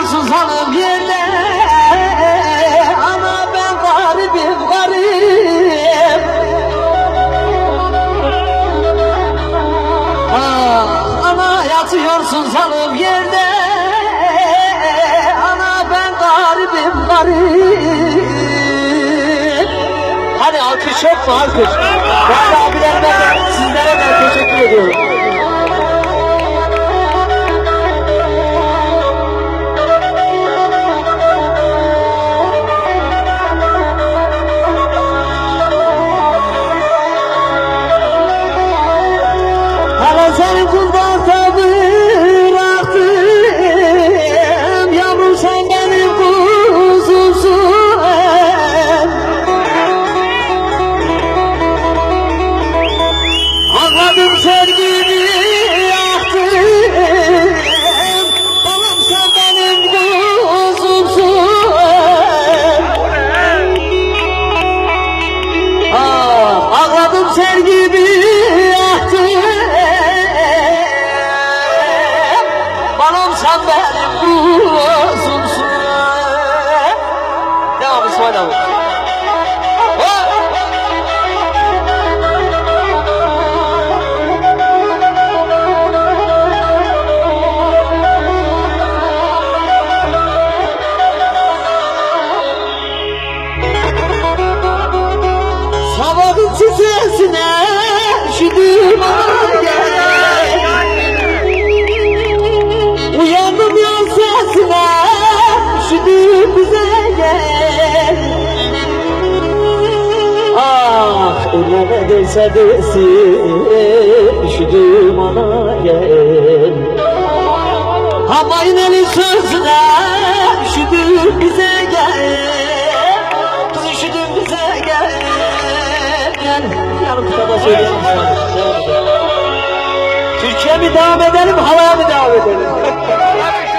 Yatıyorsun sanıp yerde Ana ben garibim garip ana yatıyorsun sanıp yerde Ana ben garibim garip Hadi alkış yok mu alkış? Ben abilerime sizlere de teşekkür ediyorum. Benim kuzumsun Devam İsmail abi! Sabahın çizesine üşüdüm ay Ellere değse desin üşüdüm ana gel Hamayın eli sözüne üşüdüm bize gel Kız üşüdüm bize gel Gel yarım kitaba söyleyeyim Türkiye mi devam edelim halaya mı devam edelim?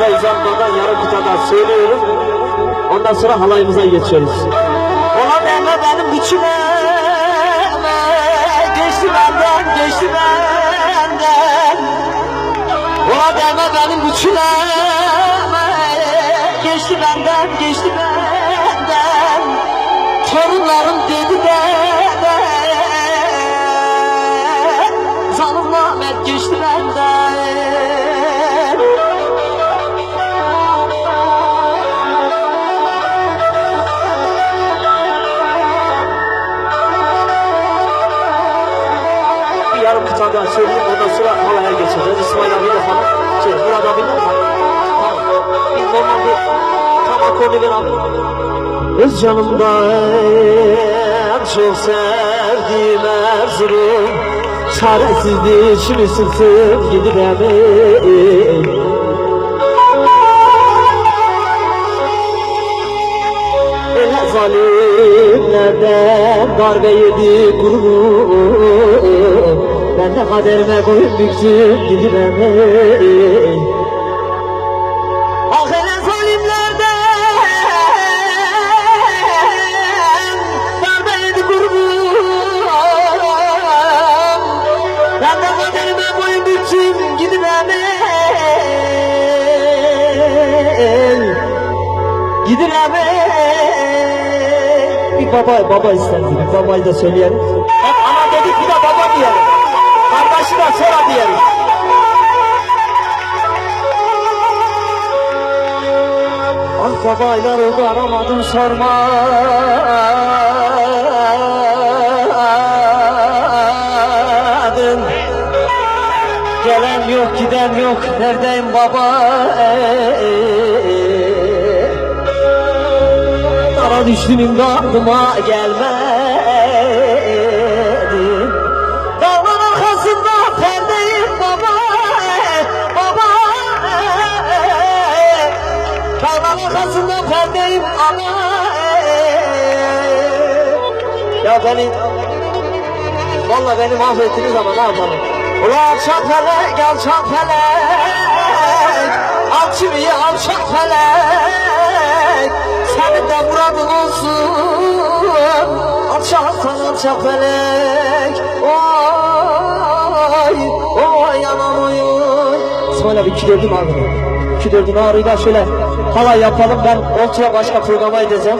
Fazla uzatmadan yarım kıtada söylüyorum. Ondan sonra halayımıza geçiyoruz. Ola deme benim güçüme Geçti benden, geçti benden Ola deme benim güçüme Geçti benden, geçti benden Torunlarım ver abi. Öz canımdan çok sevdiğim Erzurum. Çaresizdi şimdi sırtım gidiremeyin Ele zalimlerden darbe yedi gururum Ben de kaderime koyup büktüm gidiremeyin baba baba isterdi. Bir babayı da söyleyelim. Hep ana dedik bir de baba diyelim. Kardeşi de sonra diyelim. Ah babayları da aramadım sorma. Gelen yok giden yok neredeyim baba ey, ey. Düştüm aklıma gelmedi. Dağlar arkasında perdeyim baba Baba. Dağlar arkasında perdeyim ama Ya beni Vallahi beni mahvettiniz ama ne yapalım? Ulan alçak felek, alçak felek Alçıyı alçak felek Senin de muradın olsun. Alçaksan alçak felek. Oy, oy anam oy oy. İsmail abi iki İki dördün ağrıyla şöyle halay yapalım. Ben ultra başka programa edeceğim